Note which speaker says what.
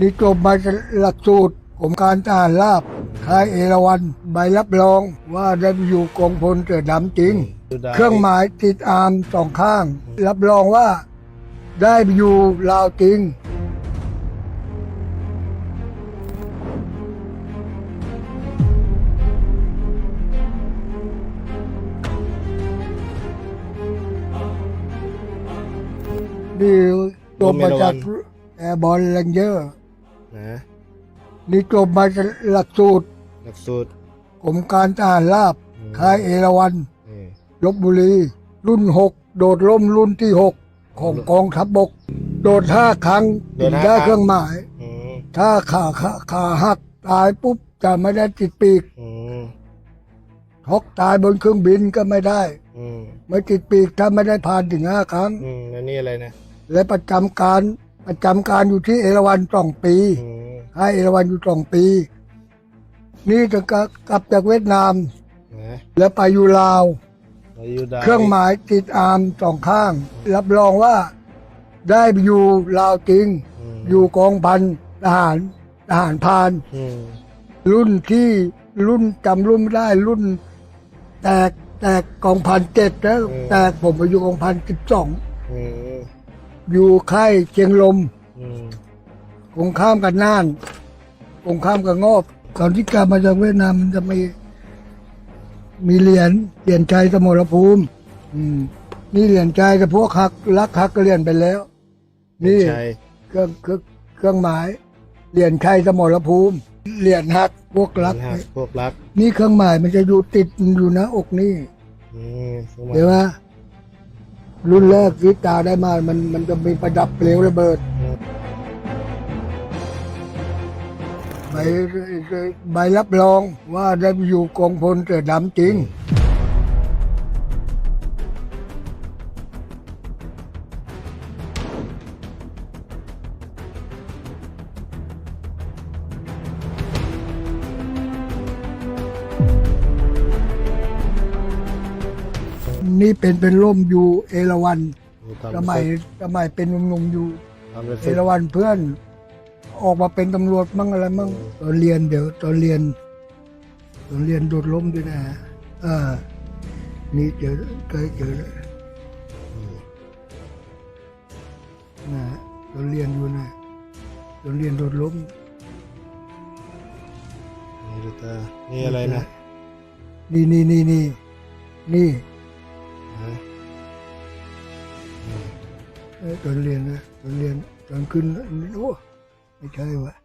Speaker 1: นี่จบมาจากหลักสูตรกรมการทหารราบค่ายเอราวันใบรับรองว่าได้ไปอยู่กองพลเสือดำจริง
Speaker 2: ดูได้
Speaker 1: เครื่องหมายติดอาร์มสองข้าง รับรองว่าได้ไปอยู่ลาวจริง นี่จบมาจากแอร์บอลเลนเยอร์
Speaker 2: นะ
Speaker 1: นี่จบมาจากหลักสูตร
Speaker 2: หลักสูตร
Speaker 1: กรมการทหารราบ
Speaker 2: อืม
Speaker 1: ค่ายเอราวัน
Speaker 2: นี่
Speaker 1: ลบบุรี รุ่นหกโดดร่มรุ่นที่หกของกองทัพบก โดดห้าครั้งถึงได้เครื่องหมาย
Speaker 2: อืม
Speaker 1: ถ้าขาขาขาหักตายปุ๊บจะไม่ได้ติดปีก
Speaker 2: อืม
Speaker 1: ทอกตายบนเครื่องบินก็ไม่ได้
Speaker 2: อืม
Speaker 1: ไม่ติดปีกถ้าไม่ได้ผ่านถึงห้าครั้ง
Speaker 2: อืมแล้วนี่อะไรนะ
Speaker 1: และประจำการ ประจำการอยู่ที่เอราวันสองปี
Speaker 2: อืม
Speaker 1: ให้เอราวันอยู่สองปี นี่จะกลับจากเวียดนาม
Speaker 2: นะ
Speaker 1: แล้วไปอยู่ลาว
Speaker 2: แล้วอยู่ได้
Speaker 1: เครื่องหมายติดอาร์มสองข้าง รับรองว่าได้ไปอยู่ลาวจริง
Speaker 2: ม
Speaker 1: อยู่กองพันทหารทหารพราน
Speaker 2: อืม
Speaker 1: รุ่นที่รุ่นจำรุ่นไม่ได้รุ่น แตกแตกกองพันเจ็ดแล้วแตกผมไปอยู่กองพันสิบสอง
Speaker 2: อืม
Speaker 1: อยู่ค่ายเชียงลม
Speaker 2: อืม
Speaker 1: ตรงข้ามกับน่านตรงข้ามกับงอบก่อนที่กลับมาจากเวียดนามมันจะมีมีเหรียญเหรียญชัยสมรภูมิ อืมนี่เหรียญชัยกับพวกฮักรักฮักก็เรียนไปแล้ว นี่
Speaker 2: ใช่
Speaker 1: เครื่องเครื่องเครื่องหมายเหรียญชัยสมรภูมิเหรียญฮักพวกรัก
Speaker 2: นะพวกรัก
Speaker 1: นี่เครื่องหมายมันจะอยู่ติดอยู่นะอกนี่
Speaker 2: อืมพวกมัน
Speaker 1: เดี๋ยวว่า รุ่นแรกวิตาได้มา มันมันจะมีประดับเปลวระเบิด ใบใบรับรองว่าได้ไปอยู่กองพลเสือดำจริง นี่เป็นเป็นร่มอยู่เอราวัน
Speaker 2: ตอน
Speaker 1: สมัยสมัยเป็นหนุ่มๆอยู่
Speaker 2: ตอนเป็น
Speaker 1: เอ
Speaker 2: ฝึก
Speaker 1: ราวันเพื่อนออกมาเป็นตำรวจมั่งอะไรมั่งตอนเรียนเดี๋ยวตอนเรียนตอนเรียนโดดล้มด้วยนะอ่านี่เจอเคยเจอแล้วนะตอนเรียนอยู่นะตอนเรียนโดดล้ม
Speaker 2: นี่ดูตานี่อะไรนะ
Speaker 1: นี่นี่นี่นี่นี่ ตอนเรียนนะตอนเรียนตอนขึ้นโอ้ไม่ใช่วะ